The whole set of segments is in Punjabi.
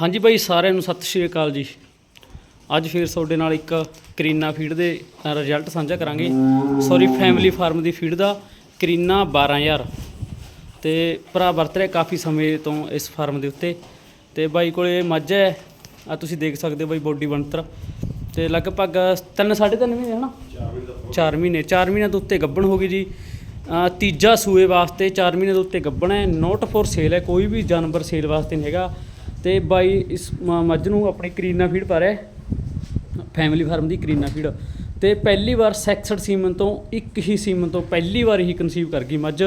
ਹਾਂਜੀ ਬਾਈ, ਸਾਰਿਆਂ ਨੂੰ ਸਤਿ ਸ਼੍ਰੀ ਅਕਾਲ ਜੀ। ਅੱਜ ਫਿਰ ਤੁਹਾਡੇ ਨਾਲ ਇੱਕ ਕਰੀਨਾ ਫੀਡ ਦੇ ਰਿਜ਼ਲਟ ਸਾਂਝਾ ਕਰਾਂਗੇ। ਸੌਰੀ ਫੈਮਿਲੀ ਫਾਰਮ ਦੀ ਫੀਡ ਦਾ, ਕਰੀਨਾ 12000 ਤੇ ਭਰਾ, ਵਰਤ ਰਿਹਾ ਕਾਫੀ ਸਮੇਂ ਤੋਂ ਇਸ ਫਾਰਮ ਦੇ ਉੱਤੇ। ਤੇ ਬਾਈ ਕੋਲੇ ਮੱਝ ਹੈ। ਆ ਤੁਸੀਂ ਦੇਖ ਸਕਦੇ ਹੋ ਬਾਈ ਬੋਡੀ ਬਣਤਰ। ਤੇ ਲਗਭਗ 3 3.5 ਮਹੀਨੇ, ਹਨਾ? 4 ਮਹੀਨੇ। 4 ਮਹੀਨਿਆਂ ਤੋਂ ਉੱਤੇ ਗੱਭਣ ਹੋ ਗਈ ਜੀ। ਤੀਜਾ ਸੂਏ ਵਾਸਤੇ 4 ਮਹੀਨੇ ਦੇ ਉੱਤੇ ਗੱਭਣ ਹੈ। ਨੋਟ ਫੋਰ ਸੇਲ ਹੈ। ਕੋਈ ਵੀ ਜਾਨਵਰ ਸੇਲ ਵਾਸਤੇ ਨਹੀਂ ਹੈਗਾ। ਤੇ ਬਾਈ ਇਸ ਮੱਝ ਨੂੰ ਆਪਣੀ ਕਰੀਨਾ ਫੀਡ ਪਾ ਰਿਹਾ ਫੈਮਿਲੀ ਫਾਰਮ ਦੀ ਕਰੀਨਾ ਫੀਡ। ਤੇ ਪਹਿਲੀ ਵਾਰ ਸੈਕਸਡ ਸੀਮਨ ਤੋਂ ਇੱਕ ਹੀ ਸੀਮਨ ਤੋਂ ਪਹਿਲੀ ਵਾਰ ਹੀ ਕਨਸੀਵ ਕਰ ਗਈ ਮੱਝ।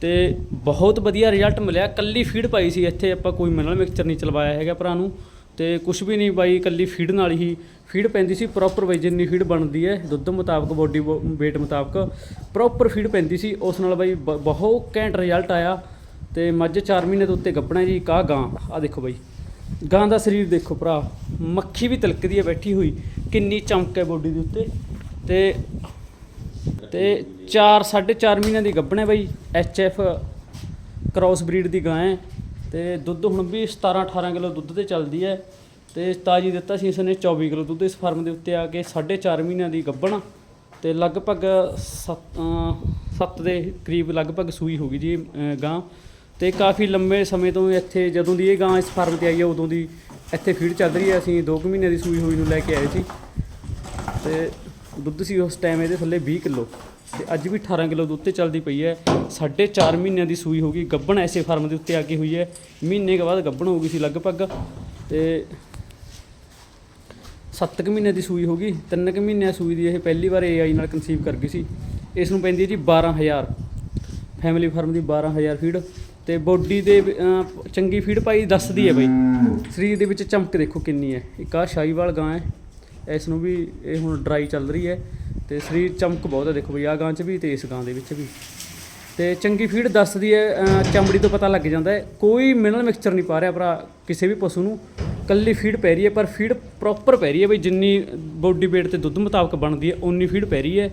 ਤੇ ਬਹੁਤ ਵਧੀਆ ਰਿਜ਼ਲਟ ਮਿਲਿਆ। ਕੱਲੀ ਫੀਡ ਪਾਈ ਸੀ। ਇੱਥੇ ਆਪਾਂ ਕੋਈ ਮਿਨਰਲ ਮਿਕਸਚਰ ਨਹੀਂ ਚਲਵਾਇਆ ਹੈਗਾ ਭਰਾ ਨੂੰ। ਤੇ ਕੁਝ ਵੀ ਨਹੀਂ ਬਾਈ ਕੱਲੀ ਫੀਡ ਨਾਲ ਹੀ। ਫੀਡ ਪੈਂਦੀ ਸੀ ਪ੍ਰੋਪਰ ਬਾਈ ਜਿੰਨੀ ਫੀਡ ਬਣਦੀ ਹੈ। ਦੁੱਧ ਮੁਤਾਬਕ ਬੋਡੀ weight ਮੁਤਾਬਕ ਪ੍ਰੋਪਰ ਫੀਡ ਪੈਂਦੀ ਸੀ। ਉਸ ਨਾਲ ਬਾਈ ਬ- ਬਹੁਤ ਘੈਂਟ ਰਿਜ਼ਲਟ ਆਇਆ। ਤੇ ਮੱਝ 4 ਮਹੀਨੇ ਦੇ ਉੱਤੇ ਗੱਭਣਾ ਜੀ ਕਾ ਗਾਂ ਆ ਦੇਖੋ ਬਾਈ। ਗਾਂ ਦਾ ਸਰੀਰ ਦੇਖੋ ਭਰਾ, ਮੱਖੀ ਵੀ ਤਿਲਕਦੀ ਹੈ, ਬੈਠੀ ਹੋਈ, ਕਿੰਨੀ ਚਮਕ ਹੈ ਬੋਡੀ ਦੇ ਉੱਤੇ। ਤੇ ਤੇ 4 4.5 ਮਹੀਨਿਆਂ ਦੀ ਗੱਭਣ ਹੈ ਬਾਈ, ਐਚ ਐਫ ਕ੍ਰਾਸ ਬਰੀਡ ਦੀ ਗਾਂ ਹੈ। ਤੇ ਦੁੱਧ ਹੁਣ ਵੀ 17 18 ਕਿਲੋ ਦੁੱਧ ਤੇ ਚੱਲਦੀ ਹੈ। ਤੇ ਤਾਜੀ ਦਿੱਤਾ ਸੀ ਇਸ ਨੇ 24 ਕਿਲੋ ਦੁੱਧ ਇਸ ਫਾਰਮ ਦੇ ਉੱਤੇ ਆ ਕੇ 4.5 ਮਹੀਨਿਆਂ ਦੀ ਗੱਭਣ। ਤੇ ਲਗਭਗ 7 ਦੇ ਕਰੀਬ ਲਗਭਗ ਸੂਈ ਹੋ ਗਈ ਜੀ ਗਾਂ। ਤੇ ਕਾਫੀ ਲੰਬੇ ਸਮੇਂ ਤੋਂ ਇੱਥੇ ਜਦੋਂ ਦੀ ਇਹ ਗਾਂ ਇਸ ਫਾਰਮ ਤੇ ਆਈ ਹੈ ਉਦੋਂ ਦੀ ਇੱਥੇ ਫੀਡ ਚੱਲ ਰਹੀ ਹੈ ਅਸੀਂ 2 ਮਹੀਨੇ ਦੀ ਸੂਈ ਹੋਈ ਨੂੰ ਲੈ ਕੇ ਆਏ ਸੀ। ਤੇ ਦੁੱਧ ਸੀ ਉਸ ਟਾਈਮ ਇਹਦੇ ਥੱਲੇ 20 ਕਿਲੋ। ਤੇ ਅੱਜ ਵੀ 18 ਕਿਲੋ ਦੁੱਧ ਤੇ ਚੱਲਦੀ ਪਈ ਹੈ। ਸਾਢੇ ਚਾਰ ਮਹੀਨਿਆਂ ਦੀ ਸੂਈ ਹੋ ਗਈ ਗੱਬਣ ਐਸੇ ਫਾਰਮ ਦੇ ਉੱਤੇ ਆ ਕੇ ਹੋਈ ਹੈ। ਮਹੀਨੇ ਕੇ ਬਾਅਦ ਗੱਬਣ ਹੋ ਗਈ ਸੀ ਲਗਭਗ। ਤੇ 7 ਕੁ ਮਹੀਨੇ ਦੀ ਸੂਈ ਹੋ ਗਈ 3 ਕੁ ਮਹੀਨਿਆਂ ਸੂਈ ਦੀ ਇਹ ਪਹਿਲੀ ਵਾਰ ਏਆਈ ਨਾਲ ਕਨਸੀਵ ਕਰ ਗਈ ਸੀ। ਇਸ ਨੂੰ ਪੈਂਦੀ ਹੈ ਜੀ 12000 ਫੈਮਿਲੀ ਫਾਰਮ ਦੀ 12000 ਫੀਡ ਤੇ ਬੋਡੀ ਦੇ, ਅਹ, ਚੰਗੀ ਫੀਡ ਪਾਈ, ਦੱਸਦੀ ਹੈ ਬਈ। ਸਰੀਰ ਦੇ ਵਿੱਚ ਚਮਕ ਦੇਖੋ ਕਿੰਨੀ ਹੈ। ਇੱਕ ਆ ਸ਼ਾਹੀਵਾਲ ਗਾਂ ਹੈ। ਇਸ ਨੂੰ ਵੀ ਇਹ ਹੁਣ ਡਰਾਈ ਚੱਲ ਰਹੀ ਹੈ ਤੇ ਸਰੀਰ ਚਮਕ ਬਹੁਤ ਹੈ। ਦੇਖੋ ਬਈ ਆ ਗਾਂ 'ਚ ਵੀ ਤੇ ਇਸ ਗਾਂ ਦੇ ਵਿੱਚ ਵੀ। ਤੇ ਚੰਗੀ ਫੀਡ ਦੱਸਦੀ ਹੈ, ਅਹ, ਚਮੜੀ ਤੋਂ ਪਤਾ ਲੱਗ ਜਾਂਦਾ ਹੈ। ਕੋਈ ਮਿਨਰਲ ਮਿਕਸਚਰ ਨਹੀਂ ਪਾ ਰਿਹਾ ਭਰਾ, ਕਿਸੇ ਵੀ ਪਸ਼ੂ ਨੂੰ। ਕੱਲੀ ਫੀਡ ਪੈ ਰਹੀ ਹੈ, ਪਰ ਫੀਡ ਪ੍ਰੋਪਰ ਪੈ ਰਹੀ ਹੈ ਬਈ, ਜਿੰਨੀ ਬੋਡੀ weight ਤੇ ਦੁੱਧ ਮੁਤਾਬਕ ਬਣਦੀ ਹੈ ਉਨੀ ਫੀਡ ਪੈ ਰਹੀ ਹੈ।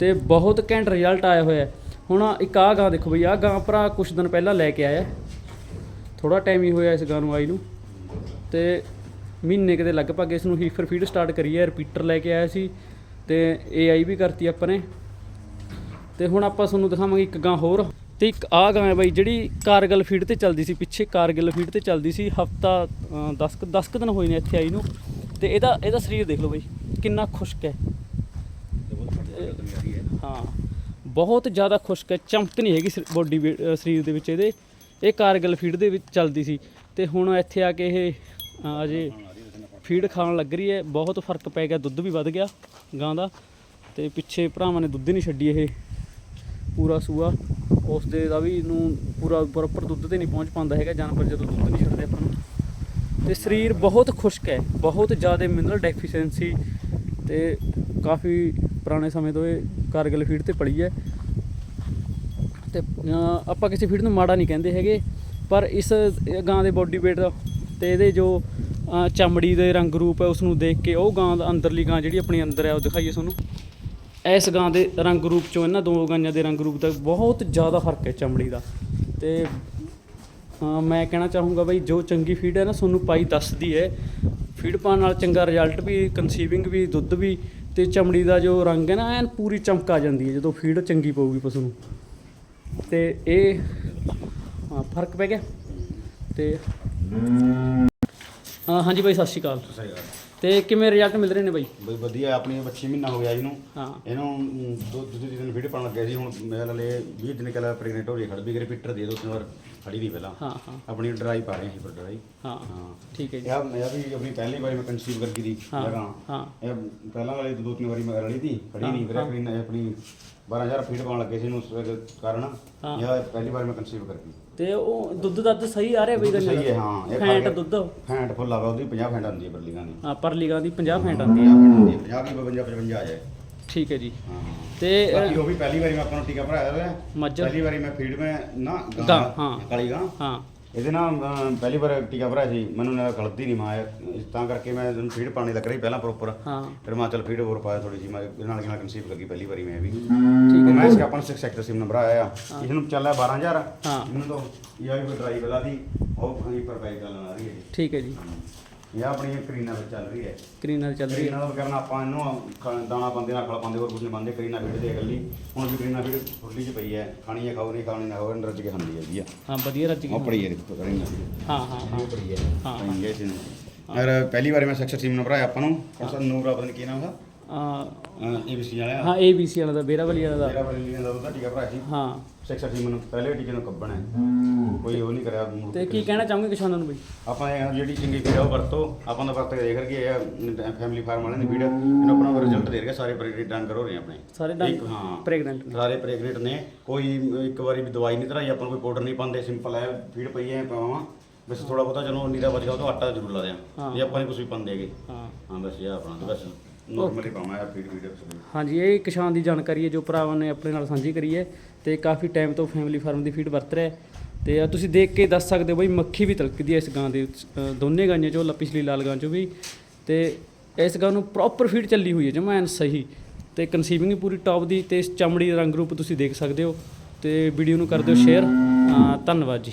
ਤੇ ਬਹੁਤ ਘੈਂਟ ਰਿਜ਼ਲਟ ਆਇਆ ਹੋਇਆ ਹੈ। ਹੁਣ ਇੱਕ ਆਹ ਗਾਂ ਦੇਖੋ ਬਈ ਆਹ ਗਾਂ ਭਰਾ ਕੁਝ ਦਿਨ ਪਹਿਲਾਂ ਲੈ ਕੇ ਆਇਆ। ਥੋੜਾ ਟਾਈਮ ਹੀ ਹੋਇਆ ਇਸ ਗਾਂ ਨੂੰ ਆਈ ਨੂੰ। ਤੇ ਮਹੀਨੇ ਕਿਤੇ ਲਗਭਗ ਇਸ ਨੂੰ ਹੀਫਰ ਫੀਡ ਸਟਾਰਟ ਕਰੀ ਹੈ ਰਿਪੀਟਰ ਲੈ ਕੇ ਆਇਆ ਸੀ ਤੇ ਏਆਈ ਵੀ ਕਰਤੀ ਆਪਾਂ ਨੇ ਤੇ ਹੁਣ ਆਪਾਂ ਤੁਹਾਨੂੰ ਦਿਖਾਵਾਂਗੇ ਇੱਕ ਗਾਂ ਹੋਰ। ਤੇ ਇੱਕ ਆਹ ਗਾਂ ਹੈ ਬਾਈ ਜਿਹੜੀ ਕਾਰਗਲ ਫੀਡ ਤੇ ਚੱਲਦੀ ਸੀ ਪਿੱਛੇ ਕਾਰਗਲ ਫੀਡ ਤੇ ਚੱਲਦੀ ਸੀ। ਹਫਤਾ 10 10 ਕੁ ਦਿਨ ਹੋਏ ਨੇ ਇੱਥੇ ਆਈ ਨੂੰ। ਤੇ ਇਹਦਾ ਇਹਦਾ ਸਰੀਰ ਦੇਖ ਲਓ ਬਾਈ ਕਿੰਨਾ ਖੁਸ਼ਕ ਹੈ। ਹਾਂ। ਬਹੁਤ ਜ਼ਿਆਦਾ ਖੁਸ਼ਕ ਹੈ, ਚਮਕ ਨਹੀਂ ਹੈਗੀ ਬੋਡੀ ਸਰੀਰ ਦੇ ਵਿੱਚ ਇਹਦੇ। ਇਹ ਕਾਰਗਲ ਫੀਡ ਦੇ ਵਿੱਚ ਚੱਲਦੀ ਸੀ ਤੇ ਹੁਣ ਇੱਥੇ ਆ ਕੇ ਇਹ ਅਜੇ ਫੀਡ ਖਾਣ ਲੱਗ ਰਹੀ ਹੈ। ਬਹੁਤ ਫ਼ਰਕ ਪੈ ਗਿਆ, ਦੁੱਧ ਵੀ ਵੱਧ ਗਿਆ ਗਾਂ ਦਾ ਤੇ ਪਿੱਛੇ ਭਰਾਵਾਂ ਨੇ ਦੁੱਧ ਨਹੀਂ ਛੱਡੀ ਇਹ ਪੂਰਾ ਸੂਆ। ਉਸ ਦੇ ਦਾ ਵੀ ਨੂੰ ਪੂਰਾ ਪ੍ਰੋਪਰ ਦੁੱਧ ਤੇ ਨਹੀਂ ਪਹੁੰਚ ਪਾਉਂਦਾ ਹੈਗਾ, ਜਾਨਵਰ ਜਦੋਂ ਦੁੱਧ ਨਹੀਂ ਛੱਡਦੇ ਆਪਾਂ ਨੂੰ। ਤੇ ਸਰੀਰ ਬਹੁਤ ਖੁਸ਼ਕ ਹੈ, ਬਹੁਤ ਜ਼ਿਆਦਾ ਮਿਨਰਲ ਡੈਫੀਸ਼ੀਐਂਸੀ ਤੇ ਕਾਫੀ ਪੁਰਾਣੇ ਸਮੇਂ ਤੋਂ ਇਹ ਕਾਰਗਿਲ ਫੀਡ ਤੇ ਪਲੀ ਹੈ। ਤੇ ਆਪਾਂ ਕਿਸੇ ਫੀਡ ਨੂੰ ਮਾੜਾ ਨਹੀਂ ਕਹਿੰਦੇ ਹੈਗੇ, ਪਰ ਇਸ ਗਾਂ ਦੇ ਬੋਡੀ weight ਤੇ ਇਹਦੇ ਜੋ ਚਮੜੀ ਦੇ ਰੰਗ ਰੂਪ ਹੈ ਉਸ ਨੂੰ ਦੇਖ ਕੇ ਉਹ ਗਾਂ ਦਾ ਅੰਦਰਲੀ ਗਾਂ ਜਿਹੜੀ ਆਪਣੀ ਅੰਦਰ ਹੈ, ਉਹ ਦਿਖਾਈਏ ਤੁਹਾਨੂੰ। ਇਸ ਗਾਂ ਦੇ ਰੰਗ ਰੂਪ ਚੋਂ ਇਹਨਾਂ ਦੋ ਗਾਂਆਂ ਦੇ ਰੰਗ ਰੂਪ ਦਾ ਬਹੁਤ ਜ਼ਿਆਦਾ ਫ਼ਰਕ ਹੈ ਚਮੜੀ ਦਾ। ਤੇ ਮੈਂ ਕਹਿਣਾ ਚਾਹੂੰਗਾ ਬਈ, ਜੋ ਚੰਗੀ ਫੀਡ ਹੈ ਨਾ, ਤੁਹਾਨੂੰ ਪਾਈ ਦੱਸਦੀ ਹੈ। ਫੀਡ ਪਾਉਣ ਨਾਲ ਚੰਗਾ ਰਿਜ਼ਲਟ ਵੀ ਕਨਸੀਵਿੰਗ ਵੀ, ਦੁੱਧ ਵੀ ਤੇ ਚਮੜੀ ਦਾ ਜੋ ਰੰਗ ਹੈ ਨਾ ਐਨ ਪੂਰੀ ਚਮਕ ਆ ਜਾਂਦੀ ਹੈ ਜਦੋਂ ਫੀਡ ਚੰਗੀ ਪਊਗੀ ਪਸ਼ੂ ਨੂੰ। ਤੇ ਇਹ ਹਾਂ, ਫ਼ਰਕ ਪੈ ਗਿਆ। ਤੇ ਹਾਂ ਹਾਂਜੀ ਬਾਈ ਸਤਿ ਸ਼੍ਰੀ ਅਕਾਲ। ਤੇ ਕਿਵੇਂ ਰਿਜ਼ਲਟ ਮਿਲ ਰਹੇ ਨੇ ਬਾਈ? ਬਈ ਵਧੀਆ ਆਪਣੀ ਬੱਚੀ ਮਹੀਨਾ ਹੋ ਗਿਆ ਇਹਨੂੰ। ਹਾਂ। ਇਹਨੂੰ ਦੋ ਦੂਜੇ ਦਿਨ ਵੀਡੀਓ ਪਾਉਣ ਲੱਗਿਆ ਸੀ ਹੁਣ ਮੇਰੇ ਨਾਲ ਇਹ 20 ਦਿਨ ਕਲਾ ਪ੍ਰੈਗਨੈਂਟ ਹੋ ਰਹੀ ਖੜ ਵੀ ਰਿਪੀਟਰ ਦੇ ਦੋ ਤਿੰਨ ਵਾਰ। ਖੜੀ ਦੀ ਪਹਿਲਾਂ। ਹਾਂ ਹਾਂ। ਆਪਣੀ ਡਰਾਈ ਪਾ ਰਹੇ ਸੀ ਪਰ ਡਰਾਈ। ਹਾਂ ਹਾਂ। ਠੀਕ ਹੈ ਜੀ। ਇਹ ਮੈਂ ਵੀ ਆਪਣੀ ਪਹਿਲੀ ਵਾਰੀ ਮੈਂ ਕਨਸੀਵ ਕਰਕੇ ਦੀ ਲਗਾ ਹਾਂ। ਇਹ ਪਹਿਲਾਂ ਵਾਲੀ ਦੋ ਤਿੰਨ ਵਾਰੀ ਮੈਂ ਰਲੀ ਤੀ ਖੜੀ ਨਹੀਂ ਫਿਰ ਆਪਣੀ ਆਪਣੀ 12000 ਫੀਟ ਪਾਉਣ ਲੱਗੇ ਸੀ ਉਸ ਕਾਰਨ। ਇਹ ਪਹਿਲੀ ਵਾਰ ਮੈਂ ਕਨਸੀਵ ਕਰਕੇ। ਤੇ ਉਹ ਦੁੱਧ ਦੱਧ ਸਹੀ ਆ ਰਿਹਾ ਬਈ ਦੁੱਧ ਸਹੀ ਹੈ ਹਾਂ। ਇਹ ਫੈਂਟ ਦੁੱਧ? ਫੈਂਟ ਫੁੱਲ ਆਵਾ ਉਹਦੀ 50 ਫੈਂਟ ਆਉਂਦੀ ਹੈ ਬਰਲੀਆਂ ਦੀ। ਹਾਂ ਪਰ ਲੀਗਾ ਦੀ 50 ਫੈਂਟ ਆਉਂਦੀ 50 ਹੈ। ਫੈਂਟ ਆਉਂਦੀ ਹੈ। 50 ਕੀ 52 55 ਆ ਜਾਏ। ਠੀਕ ਹੈ ਜੀ। ਹਾਂ। ਤੇ ਬਾਕੀ ਉਹ ਵੀ ਪਹਿਲੀ ਵਾਰੀ ਮੈਂ ਆਪਾਂ ਨੂੰ ਟੀਕਾ ਭਰਾਇਆ ਹੋਇਆ। ਮੱਝ। ਪਹਿਲੀ ਵਾਰੀ ਮੈਂ ਫੀਡ ਮੈਂ ਨਾ ਗਾਂ, ਹਾਂ। ਕਾਲੀ ਗਾਂ। ਹਾਂ। ਇਹਦੇ ਨਾਲ ਪਹਿਲੀ ਵਾਰ ਟੀਕਾ ਭਰਾਇਆ ਸੀ। ਮੈਨੂੰ ਨਾ ਖਲਦੀ ਨਹੀਂ ਮਾਇਆ ਤਾਂ ਕਰਕੇ ਮੈਂ ਇਹਨੂੰ ਫੀਡ ਪਾਣੀ ਲੱਗ ਰਹੀ ਪਹਿਲਾਂ ਪ੍ਰੋਪਰ ਹਾਂ। ਫਿਰ ਮੈਂ ਚੱਲ ਫੀਡ ਹੋਰ ਪਾਇਆ ਥੋੜੀ ਜਿਹੀ। ਮੈਂ ਇਹਦੇ ਨਾਲ ਨਾਲ ਕਨਸੀਵ ਲੱਗੀ ਪਹਿਲੀ ਵਾਰੀ ਮੈਂ ਵੀ। ਠੀਕ ਮੈਂ ਇਸ ਆਪਣਾ 6 ਸੈਕਟਰ ਸਿਮ ਨੰਬਰ ਆਇਆ ਇਸ ਨੂੰ ਚੱਲਿਆ 12000 ਹਾਂ। ਇਹਨੂੰ ਤਾਂ ਇਹ ਵੀ ਡਰਾਈ ਵਾਲਾ ਦੀ। ਉਹ ਕਹੀਂ ਪਰ ਪਾਈ ਚੱਲਣ ਆ ਰਹੀ ਹੈ ਠੀਕ ਹੈ ਜੀ। ਜੀ ਇਹ ਆਪਣੀ ਕਰੀਨਾ ਵਿੱਚ ਚੱਲ ਰਹੀ ਹੈ। ਕਰੀਨਾ ਚੱਲ ਰਹੀ ਹੈ। ਕਰੀਨਾ ਦਾ ਕਰਨਾ ਆਪਾਂ ਇਹਨੂੰ ਖ- ਦਾਣਾ ਪਾਉਂਦੇ ਨਾਲ ਖਲ ਪਾਉਂਦੇ ਹੋਰ ਕੁਝ ਨਹੀਂ ਪਾਉਂਦੇ ਕਰੀਨਾ ਫੀਡ ਦੇ ਗੱਲੀ ਹੁਣ ਵੀ ਕਰੀਨਾ ਫੀਡ ਫੁੱਲੀ ਚ ਪਈ ਹੈ ਖਾਣੀ ਹੈ ਖਾਓ ਨਹੀਂ ਖਾਣੀ ਨਾ ਖਾਓ ਅੰਦਰ ਰੱਜ ਕੇ ਖਾਂਦੀ ਹੈਗੀ ਆ ਹਾਂ ਵਧੀਆ ਰੱਜ ਗਈ ਉਹ ਪੜੀ ਹੈ ਦੇਖੋ ਕਰੀਨਾ ਫੀਡ ਹਾਂ ਹਾਂ ਹਾਂ। ਪੜੀ ਹੈ। ਹਾਂ, ਹਾਂ। ਇਹ ਸੀ ਅਰ ਪਹਿਲੀ ਵਾਰੀ ਮੈਂ ਸੈਕਸ਼ਨ ਟੀਮ ਨੰਬਰ ਆਇਆ ਆਪਾਂ ਨੂੰ। ਕੌਣ ਨੂਰ ਆ ਪਤਾ ਨਹੀਂ ਕੀ ਨਾਮ ਉਹਦਾ? ਏਬੀਸੀ ਵਾਲਾ। ਹਾਂ ਏਬੀਸੀ ਵਾਲਾ ਦਾ ਬੇਰਾ ਵਾਲੀ ਮੇਰਾ ਦਾ ਵਾਲੀ ਲੀਨ ਦਾ ਉਹਦਾ ਟੀਕਾ ਭਰਾ ਸੀ ਹਾਂ। ਸੈਕਸ਼ਨ ਟੀਮ ਨੂੰ ਪਹਿਲੇ ਟੀਕੇ ਨੂੰ ਕੱਬਣ ਹੈ। ਕੋਈ ਉਹ ਨਹੀਂ ਕਰਿਆ ਮੁੜ ਤੇ ਕੇ। ਕੀ ਕਹਿਣਾ ਚਾਹੋਗੇ ਕਿਸਾਨਾਂ ਨੂੰ ਬਈ? ਆਪਾਂ ਇਹ ਜਿਹੜੀ ਚੰਗੀ ਫੀਡ ਆ ਉਹ ਵਰਤੋ ਆਪਾਂ ਦਾ ਵਰਤ ਕੇ ਦੇਖ ਰਗੇ ਇਹ ਫੈਮਿਲੀ ਫਾਰਮ ਵਾਲਿਆਂ ਦੀ ਫੀਡ ਇਹਨੂੰ ਆਪਣਾ ਰਿਜ਼ਲਟ ਦੇ ਰਿਹਾ ਸਾਰੇ ਪ੍ਰੈਗਨੈਂਟ ਡੰਗ ਹੋ ਰਹੇ ਆਪਣੇ। ਸਾਰੇ ਇੱਕ ਡੰਗ ਹਾਂ। ਪ੍ਰੈਗਨੈਂਟ ਨੇ। ਸਾਰੇ ਪ੍ਰੈਗਨੈਂਟ ਨੇ। ਕੋਈ ਇੱਕ ਵਾਰੀ ਵੀ ਦਵਾਈ ਨਹੀਂ ਤਰਾਈ ਆਪਾਂ ਨੂੰ ਕੋਈ ਪਾਊਡਰ ਨਹੀਂ ਪਾਉਂਦੇ ਸਿੰਪਲ ਹੈ ਫੀਡ ਪਈ ਹੈ ਪਾਵਾਂ। ਬਸ ਥੋੜਾ ਬਹੁਤਾ ਚਲੋ ਨੀਰਾ ਬਚ ਗਿਆ ਉਹ ਤੋਂ ਆਟਾ ਜ਼ਰੂਰ ਲਾ ਦਿਆਂ। ਹਾਂ। ਇਹ ਆਪਾਂ ਨੇ ਕੁਝ ਵੀ ਪਾਉਂਦੇ ਹੈਗੇ। ਹਾਂ। ਹਾਂ ਬਸ ਇਹ ਆਪਣਾ ਤੇ ਬਸ। ਨਾਰਮਲੀ ਪਾਵਾਂ ਇਹ ਫੀਡ ਫੀਡ ਹਾਂਜੀ ਇਹ ਕਿਸਾਨ ਦੀ ਜਾਣਕਾਰੀ ਹੈ ਜੋ ਭਰਾਵਾਂ ਨੇ ਆਪਣੇ ਨਾਲ ਸਾਂਝੀ ਕਰੀ ਹੈ ਤੇ ਕਾਫੀ ਟਾਈਮ ਤੋਂ ਫੈਮਿਲੀ ਫਾਰਮ ਦੀ ਫੀਡ ਵਰਤ ਰਿਹਾ ਹੈ। ਤੇ ਆਹ ਤੁਸੀਂ ਦੇਖ ਕੇ ਦੱਸ ਸਕਦੇ ਹੋ ਬਈ ਮੱਖੀ ਵੀ ਤਲਕਦੀ ਹੈ ਇਸ ਗਾਂ ਦੇ ਵਿੱਚ, ਅ, ਦੋਨੇ ਗਾਈਆਂ ਚੋਂ ਲ- ਪਿਛਲੀ ਲਾਲ ਗਾਂ ਚੋਂ ਵੀ। ਤੇ ਇਸ ਗਾਂ ਨੂੰ ਪ੍ਰੋਪਰ ਫੀਡ ਚੱਲੀ ਹੋਈ ਹੈ ਜਮਾਂ ਐਨ ਸਹੀ। ਤੇ ਕਨਸੀਵਿੰਗ ਵੀ ਪੂਰੀ ਟੌਪ ਦੀ ਤੇ ਇਸ ਚਮੜੀ ਦਾ ਰੰਗ ਰੂਪ ਤੁਸੀਂ ਦੇਖ ਸਕਦੇ ਹੋ। ਤੇ ਵੀਡੀਓ ਨੂੰ ਕਰ ਦਿਓ ਸ਼ੇਅਰ ਧੰਨਵਾਦ ਜੀ।